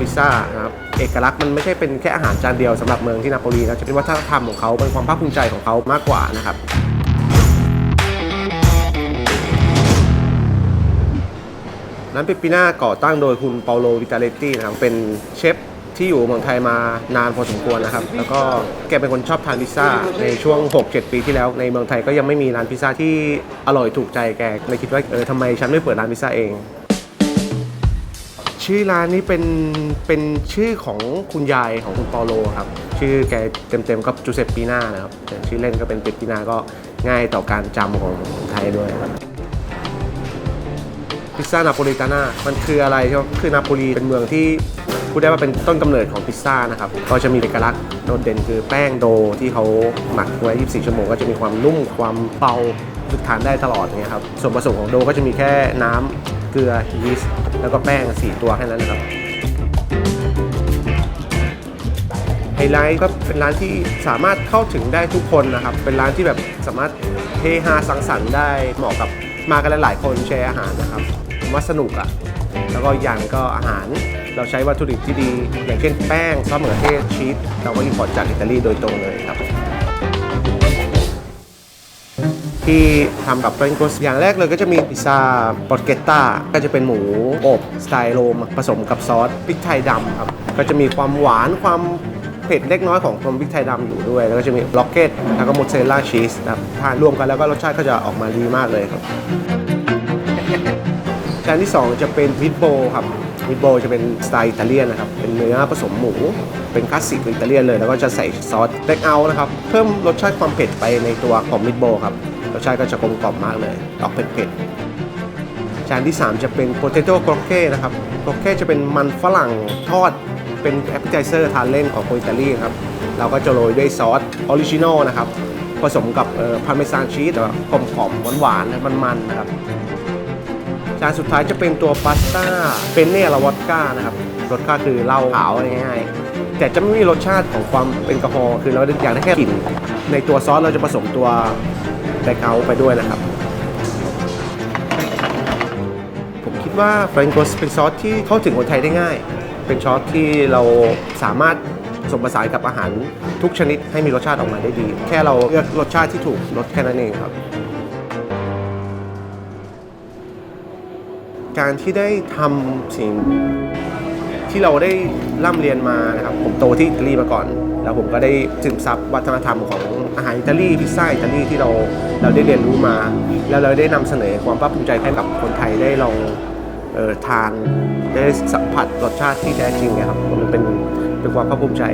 พิซซ่านะครับเอกลักษณ์มันไม่ใช่เป็นแค่อาหารจานเดียวสำหรับเมืองที่นาโปลีนะจะเป็นวัฒนธรรมของเขาเป็นความภาคภูมิใจของเขามากกว่านะครับร้านเปปปิน่าก่อตั้งโดยคุณเปาโลวิตาเลตตี้นะครับเป็นเชฟที่อยู่เมืองไทยมานานพอสมควรนะครับ แล้วก็แกเป็นคนชอบทานพิซซ่า ในช่วง 6-7 ปีที่แล้ว ในเมืองไทยก็ยังไม่มีร้านพิซซ่าที่อร่อยถูกใจแกเลยคิดว่าเออทำไมฉันไม่เปิดร้านพิซซ่าเอง ชื่อร้านนี้เป็นเป็นชื่อของคุณยายของคุณปาโลครับ ชื่อแกเต็มๆก็จูเซปปีนานะครับแต่ชื่อเล่นก็เป็นเปปปิน่าก็ง่ายต่อการจำของคนไทยด้วยครับพิซซ่านาโปลิตาน่ามันคืออะไรใช่ไหมคือนาโปลีเป็นเมืองที่พูดได้ว่าเป็นต้นกำเนิดของพิซซ่านะครับ ก็จะมีเอกลักษณ์โดดเด่นคือแป้งโดที่เขาหมักไว้ 24 ชั่วโมงก็จะมีความนุ่มความเบาทานได้ตลอดเนี่ยครับ ส่วนผสมของโดก็จะมีแค่น้ำ เกลือยีสต์แล้วก็แป้ง4ตัวแค่นั้นนะครับไฮไลท์ก็เป็นร้านที่สามารถเข้าถึงได้ทุกคนนะครับ เป็นร้านที่แบบสามารถเฮฮาสังสรรค์ได้เหมาะกับมากันหลายๆคนแชร์อาหารนะครับผมว่าสนุกอะ่ะแล้วก็อย่างก็อาหารเราใช้วัตถุดิบที่ดี อย่างเช่นแป้งซอสมะเขือเทศชีสเราก็อินพอร์ตจากอิตาลีโดยตรงเลยครับ ที่ทำกับเฟรนโกสอย่างแรกเลยก็จะมีพิซซ่าปอร์เกตต้าก็จะเป็นหมูอบสไตล์โรมผสมกับซอสพริกไทยดำครับก็จะมีความหวานความเผ็ดเล็กน้อยของความพริกไทยดำอยู่ด้วย แล้วก็จะมีบล็อกเก็ตแล้วก็มอสซาเรลล่าชีสนะครับทานรวมกันแล้วก็รสชาติก็จะออกมาดีมากเลยครับจานที่ 2 จะเป็นมิตโบครับมิตโบจะเป็นสไตล์อิตาเลียนนะครับ เป็นเนื้อผสมหมู เป็นคลาสสิกอิตาเลียนเลย แล้วก็จะใส่ซอสเล็กเอานะครับ เพิ่มรสชาติความเผ็ดไปในตัวของมิตโบครับ รสชาติก็จะกลมกล่อมมากเลย ออกเผ็ดๆจานที่ 3 จะเป็นโ o เตโต้ r o ร q เนะครับโ r o ร q จะเป็นมันฝรั่งทอดเป็นแอปเปิลไ z เซอร์ทานเล่นของคนอิตาลีครับ เราก็จะโรยด้วยซอสออริจินอลนะครับ ผสมกับพาร์เมซานชีสแบบกลมๆหวานๆมันๆนะครับจานสุดท้ายจะเป็นตัวพาสต้าเป็นเนลาวอดก้านะครับรสก้าคือเหล้าขาวง่ายๆแต่จะไม่มีรสชาติของความเป็นแอลกอฮอล์คือเราอยากได้แค่กลิ่นในตัวซอสเราจะผสมตัว แบคเอาท์ไปด้วยนะครับ ผมคิดว่าเฟรนโกสเป็นซอสที่เข้าถึงคนไทยได้ง่าย เป็นซอสที่เราสามารถผสมผสานกับอาหารทุกชนิดให้มีรสชาติออกมาได้ดี แค่เราเลือกรสชาติที่ถูกรสแค่นั้นเองครับ การที่ได้ทำสิ่งที่เราได้ร่ำเรียนมานะครับ ผมโตที่อิตาลีมาก่อน แล้วผมก็ได้ซึมซับวัฒนธรรมของอาหารอิตาลีพิซซ่าอิตาลีที่เราเราได้เรียนรู้มา แล้วเราได้นำเสนอความภาคภูมิใจให้กับคนไทยได้ลองเออทานได้สัมผัสรสชาติที่แท้จริงเนะครับมันเป็นเป็นความภาคภูมิใจ